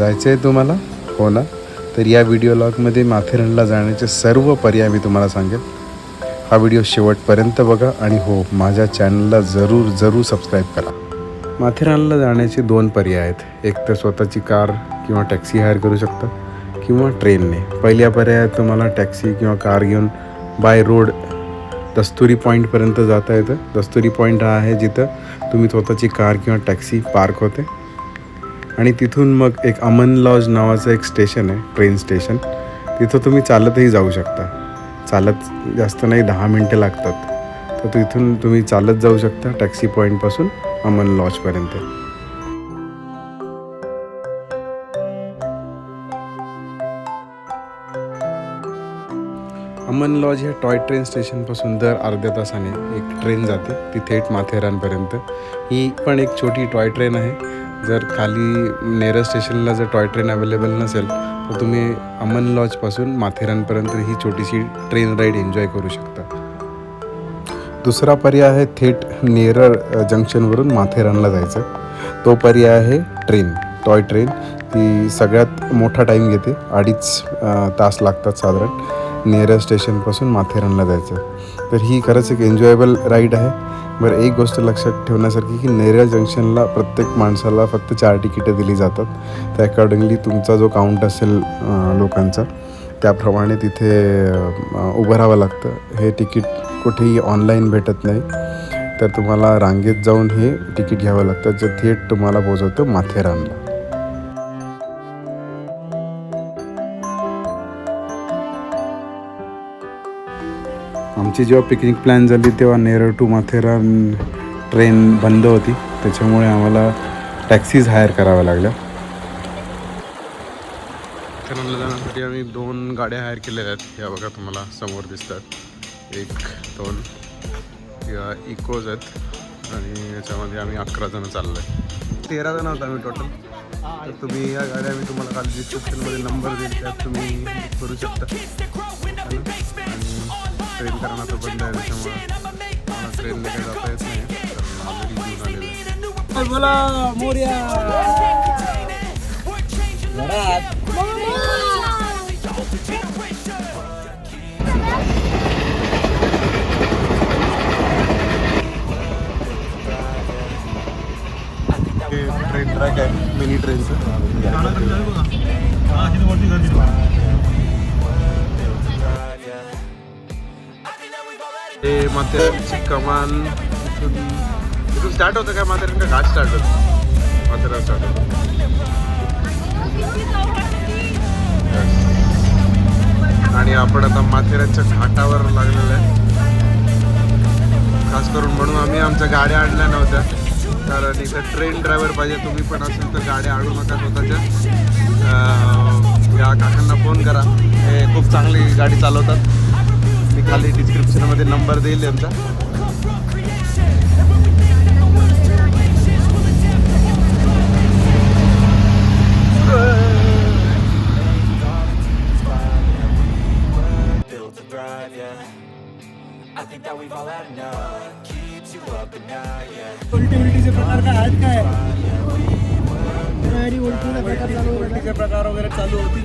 जायचं आहे तुम्हाला? हो ना? तर या व्हिडिओ लॉगमध्ये माथेरानला जाण्याचे सर्व पर्याय मी तुम्हाला सांगेल. हा व्हिडिओ शेवटपर्यंत बघा आणि हो माझ्या चॅनलला जरूर जरूर सबस्क्राईब करा. माथेरानला जाण्याचे दोन पर्याय आहेत. एक तर स्वतःची कार किंवा टॅक्सी हायर करू शकता किंवा ट्रेनने. पहिल्या पर्यायात तुम्हाला टॅक्सी किंवा कार घेऊन बाय रोड दस्तुरी पॉईंटपर्यंत जाता येतं. दस्तुरी पॉईंट हा आहे जिथं तुम्ही स्वतःची कार किंवा टॅक्सी पार्क होते. आणि तिथून मग एक अमन लॉज नावाचं एक स्टेशन आहे ट्रेन स्टेशन. तिथं तुम्ही चालतही जाऊ शकता. चालत जास्त नाही दहा मिनटं लागतात. तर तिथून तुम्ही चालत जाऊ शकता टॅक्सी पॉईंटपासून अमन लॉजपर्यंत अमन लॉज ह्या टॉय ट्रेन स्टेशनपासून दर अर्ध्या तासाने एक ट्रेन जाते ती थेट माथेरानपर्यंत. ही पण एक छोटी टॉय ट्रेन आहे. जर खाली नेरर स्टेशनला जर टॉय ट्रेन अवेलेबल नसेल तर तुम्ही अमन लॉजपासून माथेरानपर्यंत ही छोटीशी ट्रेन राईड एन्जॉय करू शकता. दुसरा पर्याय आहे थेट नेरळ जंक्शनवरून माथेरानला जायचं. तो पर्याय आहे ट्रेन टॉय ट्रेन. ती सगळ्यात मोठा टाईम घेते अडीच तास लागतात साधारण नेरळ स्टेशनपासून माथेरानला जायचं. तर ही खरंच एक एन्जॉयबल राईड आहे. बरं एक गोष्ट लक्षात ठेवण्यासारखी की नेरळ जंक्शनला प्रत्येक माणसाला फक्त चार तिकीटं दिली जातात. त्या अकॉर्डिंगली तुमचा जो काउंट असेल लोकांचा त्याप्रमाणे तिथे उभं राहावं लागतं. हे तिकीट कुठेही ऑनलाईन भेटत नाही. तर तुम्हाला रांगेत जाऊन हे तिकीट घ्यावं लागतं. जे थेट तुम्हाला पोचवतं माथेरानला. आमची जेव्हा पिकनिक प्लॅन झाली तेव्हा नेरळ टू माथेरान ट्रेन बंद होती. त्याच्यामुळे आम्हाला टॅक्सीज हायर कराव्या लागल्या. माथेरानला जाण्यासाठी आम्ही दोन गाड्या हायर केलेल्या आहेत. या बघा तुम्हाला समोर दिसतात. एक दोन या इकोज आहेत. आणि याच्यामध्ये आम्ही अकरा जण चाललो आहे तेरा जण होतो आम्ही टोटल तर तुम्ही या गाड्या मी तुम्हाला काल डिस्क्रिप्शनमध्ये नंबर देईल त्यात तुम्ही करू शकता. ट्रेन कारण आता बंद आहे त्याच्यामुळे मला ट्रेनने काही जाता येत नाही तर ऑलरेडी घेऊन आलेलं आहे बोला मोर्या हे ट्रेन ट्रॅक आहे मिनी ट्रेनचं माथेरानची कमान इथून इथून स्टार्ट होतं काय माथेरान? का घाट स्टार्ट होतं? माथेरान स्टार्ट होतं. आणि आपण आता माथेरानच्या घाटावर लागलेलं आहे. खास करून म्हणून आम्ही आमच्या गाड्या आणल्या नव्हत्या. कारण इथं ट्रेन ड्रायव्हर पाहिजे. तुम्ही पण असेल तर गाड्या आणू नका स्वतःच्या. या काकांना फोन करा. हे खूप चांगली गाडी चालवतात. मी खाली डिस्क्रिप्शनमध्ये नंबर देईल yeah. उलटी उलटीचे प्रकार काय आहेत काय उलटीचे प्रकार वगैरे चालू म्हणजे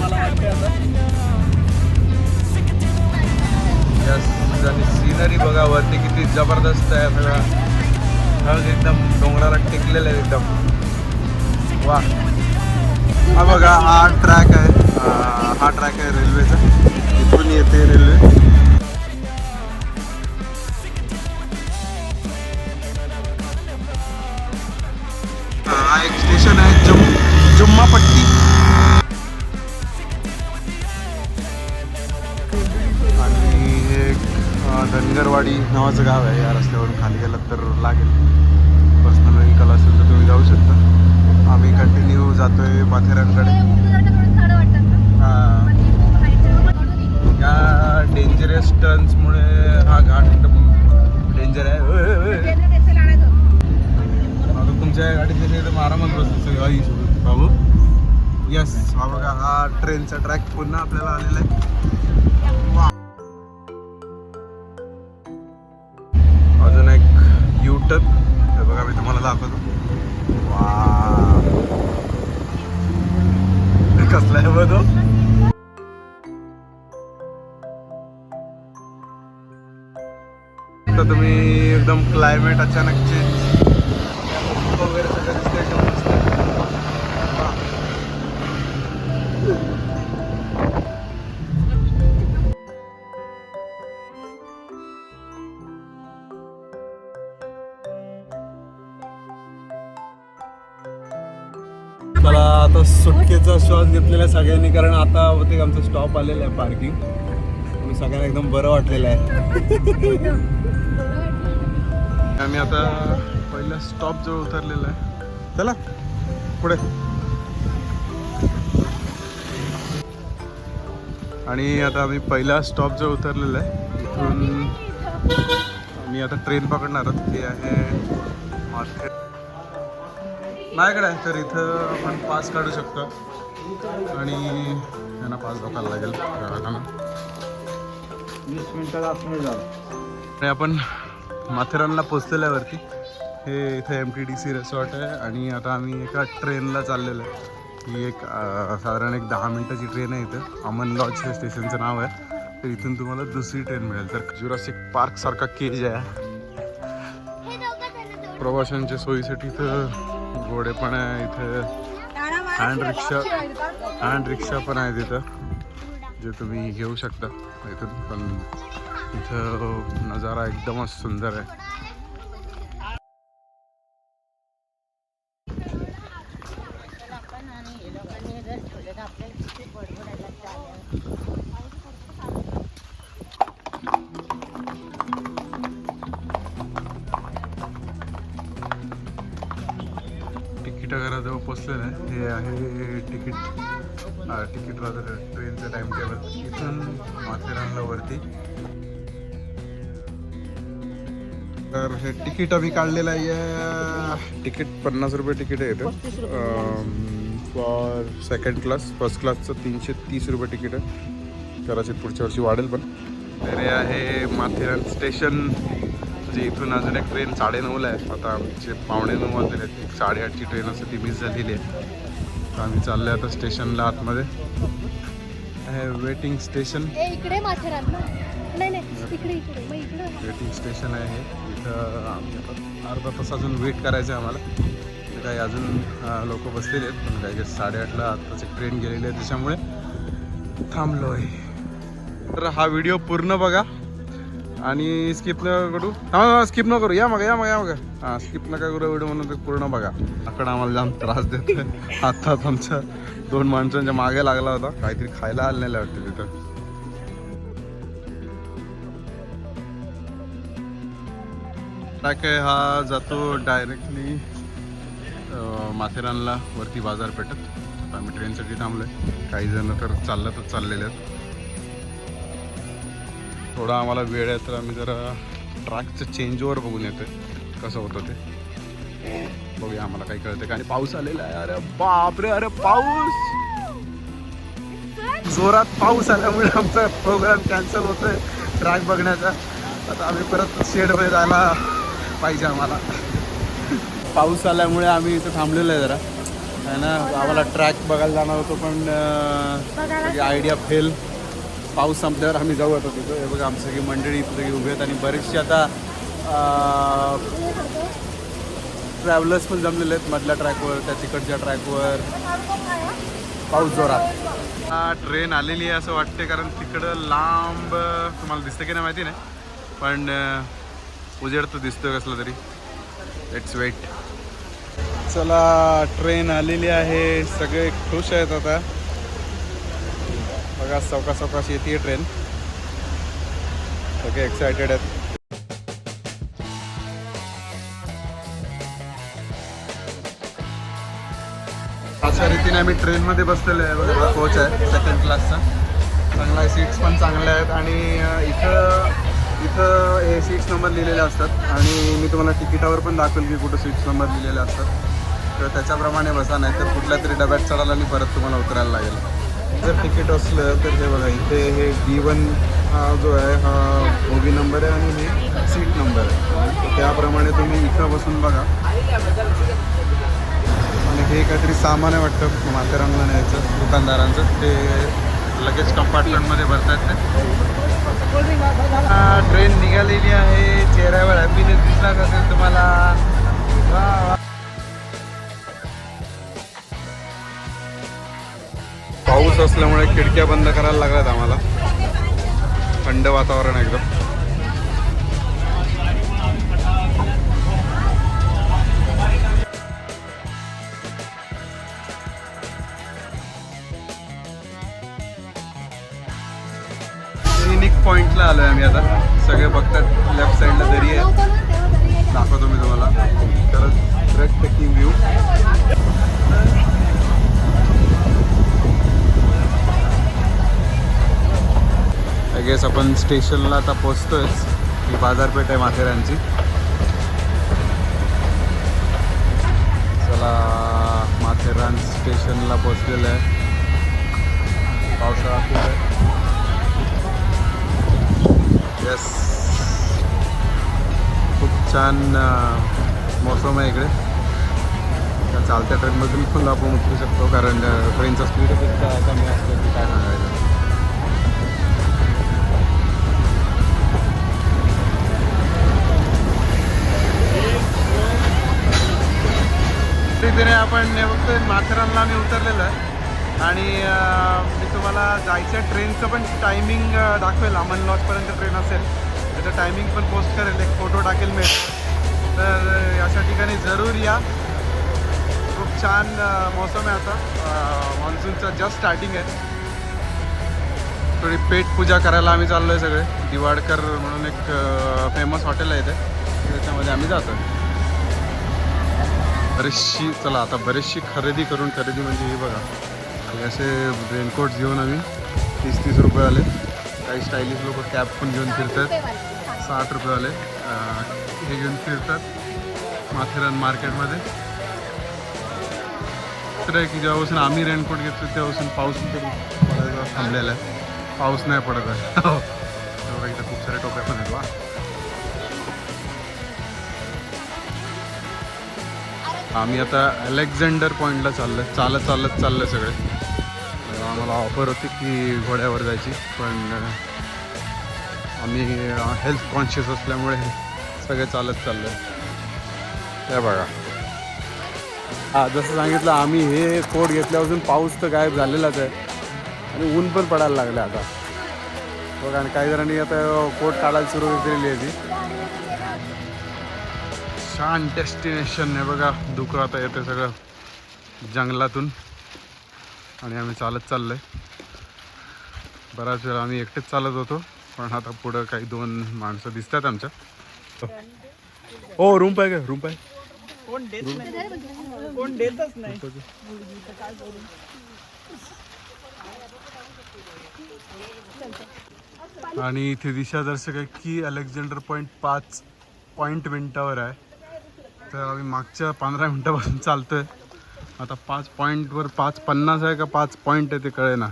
मला वाटते आता यस आणि सीनरी बघा वरती किती जबरदस्त आहे सगळा ढग एकदम डोंगराला टेकलेलं आहे एकदम. वा. हा बघा हा ट्रॅक आहे हा ट्रॅक आहे रेल्वेचा इथून येते रेल्वे नावाचं गाव आहे. या रस्त्यावरून खाली गेलं तर लागेल. पर्सनल व्हेकल असेल तर तुम्ही जाऊ शकता. आम्ही कंटिन्यू जातोय माथेरानकडे या डेंजरस टर्न्समुळे हा घाट डेंजर आहे. आता तुमच्या गाडीत गेले आरामात बसतो बाबू. येस हा बघा हा ट्रेनचा ट्रॅक पुन्हा आपल्याला आलेला आहे. दाखवतो. वा कसला आहे बघ तो. तर तुम्ही एकदम क्लायमेट अचानक चेंज सुटकेचा श्वास घेतलेला आहे सगळ्यांनी कारण आता ते आमचं स्टॉप आलेलं आहे पार्किंग आणि सगळ्यांना एकदम बरं वाटलेलं आहे. आम्ही आता पहिल्या स्टॉप जवळ उतरलेला आहे. चला पुढे. आणि आता आम्ही पहिल्या स्टॉप जवळ उतरलेला आहे. इथून आम्ही आता ट्रेन पकडणार आहोत. ते आहे मार्केट. माझ्याकडे आहे तर इथं आपण पास काढू शकतो. आणि त्यांना पास दाखवायला लागेल. ग्राहकांना वीस मिनिटात आणि आपण माथेरानला पोचलेलो आहे वरती हे इथे M T D C resort आहे. आणि आता आम्ही एका ट्रेनला चाललेलो आहे. ही एक साधारण एक दहा मिनटाची ट्रेन आहे इथं. अमन लॉज हे स्टेशनचं नाव आहे. तर इथून तुम्हाला दुसरी ट्रेन मिळेल. तर जुरासिक पार्क सारखा केज आहे. प्रवाशांच्या सोयीसाठी इथं घोडे पण आहे इथे. हँड रिक्षा हँड रिक्षा पण आहे तिथं जे तुम्ही घेऊ शकता इथून. पण इथं नजारा एकदमच सुंदर आहे. हे आहे तिकीट तिकीट राहतं ट्रेनचं टाइम टेबल इथून माथेरानला वरती. तर हे तिकीट आम्ही काढलेलं आहे तिकीट पन्नास रुपये तिकीट आहे इथं. फॉर सेकंड क्लास फर्स्ट क्लासचं तीनशे तीस रुपये तिकीट आहे. कदाचित पुढच्या वर्षी वाढेल पण. तर हे आहे माथेरान स्टेशन. म्हणजे इथून अजून एक ट्रेन साडेनऊला आहे. आता आमचे पावणे नऊ वाजलेले आहेत. एक साडेआठची ट्रेन असते ती मिस झालेली आहे. तर आम्ही चाललो आता स्टेशनला आतमध्ये. हे वेटिंग स्टेशन इकडे वेटिंग स्टेशन आहे हे. इथं आम्ही आता अर्धा तास अजून वेट करायचं आहे आम्हाला. काही अजून लोक बसलेले आहेत. पण काही काही साडेआठला आत्ताच एक ट्रेन गेलेली आहे त्याच्यामुळे थांबलो आहे तर हा व्हिडिओ पूर्ण बघा. आणि स्किप न करू. हा स्किप न करू. या मग या मग या मग. हां स्किप नका करू एवढं म्हणून ते पूर्ण बघा. आकडा आम्हाला जाम त्रास देत आत्ताच आमच्या दोन माणसांच्या मागे लागला होता. काहीतरी खायला आलेलं वाटतं तिथं. काय हा जातो डायरेक्टली माथेरानला वरती बाजारपेठेत. आता आम्ही ट्रेनसाठी थांबलोय. काही जण तर चाललं तर चाललेले आहेत थोडा आम्हाला वेळ आहे तर आम्ही जरा ट्रॅकचं चेंज ओव्हर बघून येतोय. कसं होतं ते. बघूया आम्हाला काही कळतं का आणि पाऊस आलेला आहे. अरे बापरे अरे पाऊस! जोरात पाऊस आल्यामुळे आमचा प्रोग्राम कॅन्सल होतोय ट्रॅक बघण्याचा. आता आम्ही परत शेडमध्ये जायला पाहिजे आम्हाला. पाऊस आल्यामुळे आम्ही इथं थांबलेलो आहे जरा. आहे ना? आम्हाला ट्रॅक बघायला जाणार होतो पण आयडिया फेल पाऊस संपल्यावर आम्ही जाऊ आता तिथं. हे बघा आमचं सगळी मंडळी इथं सगळी उभी आहेत आणि बरेचसे आता ट्रॅव्हलर्स पण जमलेले आहेत मधल्या ट्रॅकवर त्या तिकडच्या ट्रॅकवर पाऊस जोरात. हा ट्रेन आलेली आहे असं वाटते कारण तिकडं लांब तुम्हाला दिसतं की नाही माहिती नाही पण उजेड तर दिसतोय कसलं तरी. लेट्स वेट चला ट्रेन आलेली आहे. सगळे खुश आहेत आता. बघा सवका सवकाश येते ट्रेन सगळे एक्सायटेड आहेत. अशा रीतीने आम्ही ट्रेनमध्ये बसलेलो आहे. बघा कोच आहे सेकंड क्लासचा चांगला सीट्स पण चांगल्या आहेत. आणि इथं इथं हे सीट्स नंबर लिहिलेले असतात. आणि मी तुम्हाला तिकिटावर पण दाखवेल की कुठं सीट्स नंबर लिहिलेले असतात. तर त्याच्याप्रमाणे बसा नाही तर कुठल्या तरी डब्यात चढायला आणि परत तुम्हाला उतरायला लागेल. जर तिकीट असलं तर हे बघा इथे हे डी वन हा जो आहे हा बोगी नंबर आहे आणि हे सीट नंबर आहे. त्याप्रमाणे तुम्ही इथं बसून बघा. आणि हे काहीतरी सामान आहे वाटतं माथेरानला न्यायचं दुकानदारांचं. ते लगेच कंपार्टमेंटमध्ये भरतात ते. ट्रेन निघालेली आहे चेहऱ्यावर हॅपीनेस दिसला असेल तुम्हाला? पाऊस असल्यामुळे खिडक्या बंद करायला लागल्यात आम्हाला. थंड वातावरण एकदम. क्लिनिक पॉइंटला आलोय आम्ही आता. सगळे बघतात लेफ्ट साईडला दरी आहे. दाखवतो मी तुम्हाला. खरंच ब्रेक टेकिंग व्ह्यू गेस आपण स्टेशनला आता पोचतोयच. ही बाजारपेठ आहे माथेरानची. चला माथेरान स्टेशनला पोचलेलं आहे. पावसाळा खूप आहे. येस खूप छान मौसम आहे इकडे. चालत्या ट्रेनमधून पण आपण उतरू शकतो कारण ट्रेनचा स्पीड कमी असतो. काय सांगायचं तिथे आपण हे माथेरानला मी उतरलेलं आहे. आणि मी तुम्हाला जायच्या ट्रेनचं पण टायमिंग दाखवेल. अमन लॉजपर्यंत ट्रेन असेल त्याचं टायमिंग पण पोस्ट करेल. एक फोटो टाकेल मी. तर अशा ठिकाणी जरूर या. खूप छान मौसम आहे आता. मान्सूनचं जस्ट स्टार्टिंग आहे. थोडी पेट पूजा करायला आम्ही चाललो आहे सगळे. दिवाडकर म्हणून एक फेमस हॉटेल आहे इथे. त्याच्यामध्ये आम्ही जातो बरीचशी चला आता बरीचशी खरेदी करून खरेदी म्हणजे हे बघा. आणि असे रेनकोट घेऊन आम्ही तीस तीस रुपये आले. काही स्टायलिश लोक कॅप पण घेऊन फिरतात. साठ रुपये आले. हे घेऊन फिरतात माथेरान मार्केटमध्ये. तर आहे की जेव्हापासून आम्ही रेनकोट घेतो तेव्हापासून पाऊस पडायचा थांबलेला आहे. पाऊस नाही पडत आहे. हो. इथं खूप सारे टोप्या पण आहेत वा. आम्ही आता अलेक्झांडर पॉईंटला चाललोय. चालत चालत चाललं सगळे. आम्हाला ऑफर होती की घोड्यावर जायची पण आम्ही हेल्थ कॉन्शियस असल्यामुळे सगळे चालत चाललोय. त्या बघा. हा जसं सांगितलं आम्ही हे कोट घेतल्यापासून पाऊस तर गायब झालेलाच आहे. आणि ऊन पण पडायला लागलं आता. बघा आणि काही जणांनी आता कोट काढायला सुरू केलेली आहे ती. छान डेस्टिनेशन आहे बघा. दुःख आता येते सगळं जंगलातून. आणि आम्ही चालत चाललोय. बराच वेळ आम्ही एकटेच चालत होतो पण आता पुढं काही दोन माणसं दिसतात आमच्या. हो रूम पाय का रूम पाय. आणि इथे दिशादर्शक आहे की अलेक्झांडर पॉईंट पाच पॉईंट मिनटावर आहे. तर आम्ही मागच्या पंधरा मिनटापासून चालतोय. आता पाच पॉईंटवर पाच पन्नास आहे का पाच पॉईंट आहे ते कळे ना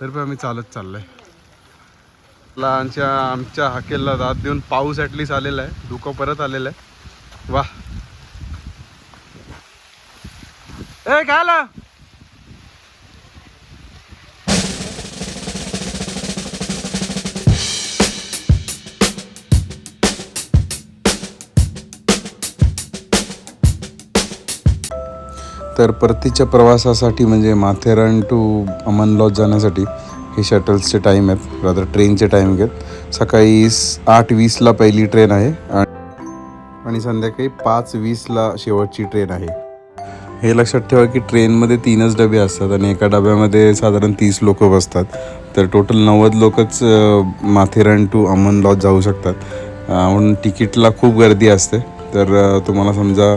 तरी पण आम्ही चालत चाललोय. लहानच्या आमच्या हाकेलला दाद देऊन पाऊस ॲटलीस्ट आलेला आहे. धुकं परत आलेलं आहे. वा ए काय तर परतीच्या प्रवासासाठी म्हणजे माथेरान टू अमन लॉज जाण्यासाठी हे शटल्सचे टाईम आहेत. रादर ट्रेनचे टाईम आहेत. सकाळी आठ वीसला पहिली ट्रेन आहे आणि- संध्याकाळी पाच वीसला शेवटची ट्रेन आहे. हे लक्षात ठेवा की ट्रेनमध्ये तीनच डबे असतात आणि एका डब्यामध्ये साधारण तीस लोक बसतात. तर टोटल नव्वद लोकच माथेरान टू अमन लॉज जाऊ शकतात. म्हणून तिकीटला खूप गर्दी असते. तर तुम्हाला समजा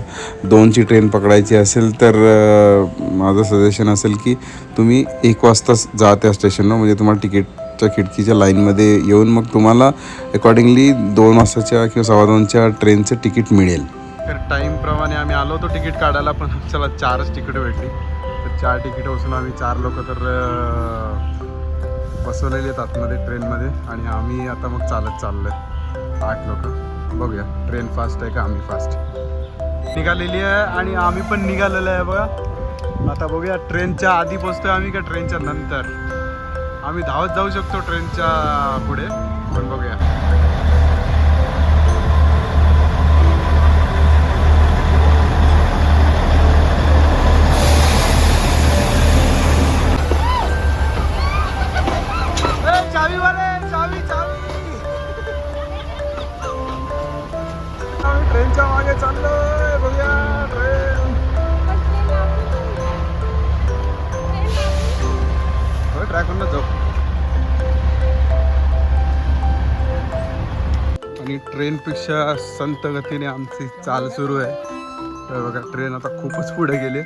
दोनची ट्रेन पकडायची असेल तर माझं सजेशन असेल की तुम्ही एक वाजताच जा त्या स्टेशनवर म्हणजे तुम्हाला तिकीटच्या खिडकीच्या लाईनमध्ये येऊन मग तुम्हाला अकॉर्डिंगली दोन वाजताच्या किंवा सव्वा दोनच्या ट्रेनचं तिकीट मिळेल. तर टाईमप्रमाणे आम्ही आलो होतो तिकीट काढायला पण चला चारच तिकीटं भेटली. तर चार तिकीटं बसून आम्ही चार लोक तर बसवलेले आहेत आतमध्ये ट्रेनमध्ये आणि आम्ही आता मग चालत चाललो आहे आठ लोक. बघूया. ट्रेन फास्ट आहे का? आम्ही फास्ट निघालेली आहे आणि आम्ही पण निघालेलो आहे बघा. आता बघूया ट्रेनच्या आधी पोचतोय आम्ही का ट्रेनच्या नंतर? आम्ही धावत जाऊ शकतो ट्रेनच्या पुढे. पण बघूया. अशा संत गतीने आमची चाल सुरू आहे. तर बघा ट्रेन आता खूपच पुढे गेली.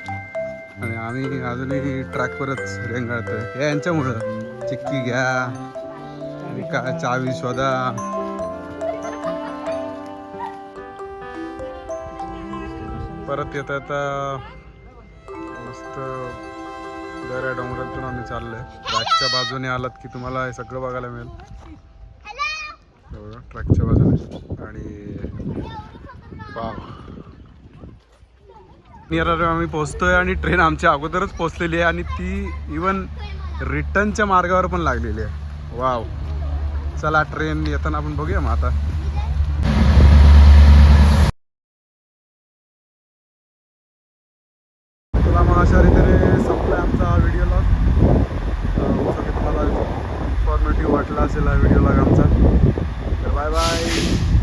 आणि आम्ही अजूनही ट्रॅकवरच रेंगाळतो आहे यांच्यामुळं. चिक्की घ्या. आणि का चावी शोधा. परत येता येता मस्त दऱ्या डोंगरातून आम्ही चाललो आहे बाजूने आलात की तुम्हाला हे सगळं बघायला मिळेल. बघा ट्रॅकच्या बाजूने. आणि वाव. नियर आम्ही पोहोचतोय आणि ट्रेन आमच्या अगोदरच पोहोचलेली आहे आणि ती इवन रिटर्नच्या मार्गावर पण लागलेली आहे. वाव. चला ट्रेन येताना आपण बघूया मग आता. तुला मग अशा रीतीने संपलाय आमचा हा व्हिडिओ लॉग तुम्हाला इन्फॉर्मेटिव्ह वाटला असेल हा व्हिडिओ लॉग आमचा. तर बाय बाय